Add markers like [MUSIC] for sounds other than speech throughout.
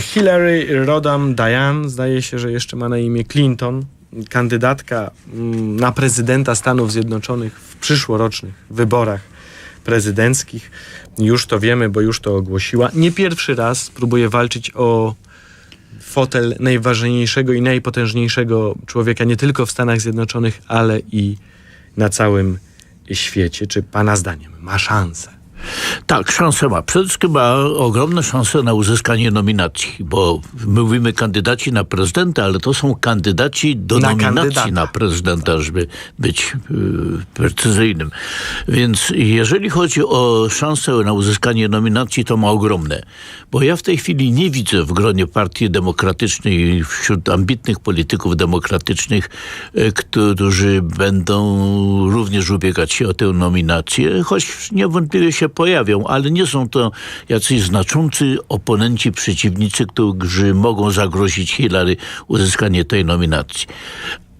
Hillary Rodham Diane, zdaje się, że jeszcze ma na imię Clinton, kandydatka mm, na prezydenta Stanów Zjednoczonych w przyszłorocznych wyborach prezydenckich. Już to wiemy, bo już to ogłosiła. Nie pierwszy raz próbuje walczyć o fotel najważniejszego i najpotężniejszego człowieka nie tylko w Stanach Zjednoczonych, ale i na całym świecie. Czy Pana zdaniem ma szansę? Tak, szansę ma. Przede wszystkim ma ogromne szanse na uzyskanie nominacji, bo mówimy kandydaci na prezydenta, ale to są kandydaci do Na nominacji kandydata. na prezydenta, żeby być yy, precyzyjnym. Więc jeżeli chodzi o szansę na uzyskanie nominacji, to ma ogromne. Bo ja w tej chwili nie widzę w gronie Partii Demokratycznej, wśród ambitnych polityków demokratycznych, e, którzy będą również ubiegać się o tę nominację, choć niewątpliwie się pojawią, ale nie są to jacyś znaczący oponenci, przeciwnicy, którzy mogą zagrozić Hillary uzyskanie tej nominacji.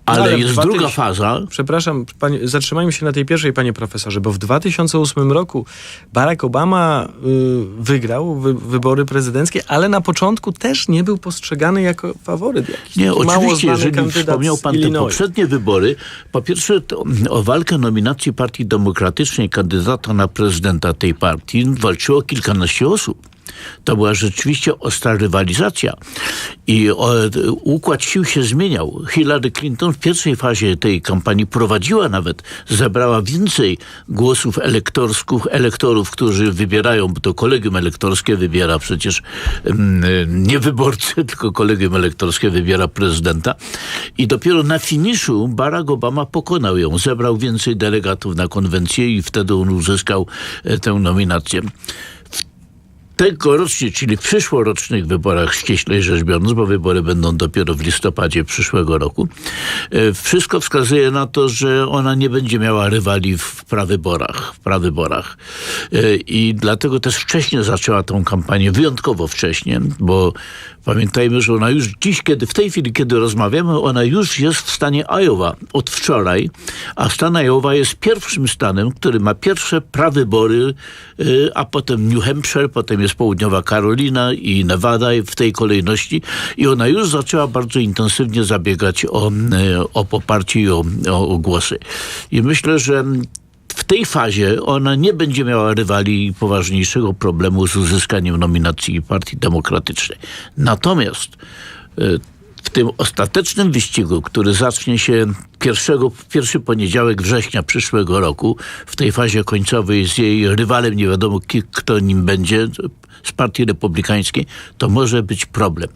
Ale, Ale jest 2000 druga faza, Przepraszam, panie, zatrzymajmy się na tej pierwszej, panie profesorze, bo w 2008 roku Barack Obama y, wygrał wy, wybory prezydenckie, ale na początku też nie był postrzegany jako faworyt. Jakiś Nie, oczywiście, jeżeli wspomniał pan te poprzednie wybory, po pierwsze to, o walkę nominacji Partii Demokratycznej kandydata na prezydenta tej partii walczyło kilkanaście osób. To była rzeczywiście ostra rywalizacja i o, układ sił się zmieniał. Hillary Clinton w pierwszej fazie tej kampanii prowadziła nawet, zebrała więcej głosów elektorskich, elektorów, którzy wybierają, bo to kolegium elektorskie wybiera przecież mm, nie wyborcy, [LAUGHS] tylko kolegium elektorskie wybiera prezydenta. I dopiero na finiszu Barack Obama pokonał ją, zebrał więcej delegatów na konwencję i wtedy on uzyskał e, tę nominację tegorocznie, czyli w przyszłorocznych wyborach, ściślej rzecz biorąc, bo wybory będą dopiero w listopadzie przyszłego roku, e, wszystko wskazuje na to, że ona nie będzie miała rywali w prawyborach. W prawyborach. E, I dlatego też wcześniej zaczęła tą kampanię, wyjątkowo wcześnie, bo pamiętajmy, że ona już dziś, kiedy w tej chwili, kiedy rozmawiamy, ona już jest w stanie Iowa od wczoraj, a stan Iowa jest pierwszym stanem, który ma pierwsze prawybory, e, a potem New Hampshire, potem jest południowa Karolina i Nevada w tej kolejności i ona już zaczęła bardzo intensywnie zabiegać o, e, o poparcie i o, o, głosy. I myślę, że w tej fazie ona nie będzie miała rywali i poważniejszego problemu z uzyskaniem nominacji Partii Demokratycznej. Natomiast e, w tym ostatecznym wyścigu, który zacznie się pierwszego, pierwszy poniedziałek września przyszłego roku, w tej fazie końcowej z jej rywalem, nie wiadomo kto nim będzie, z Partii Republikańskiej, to może być problem.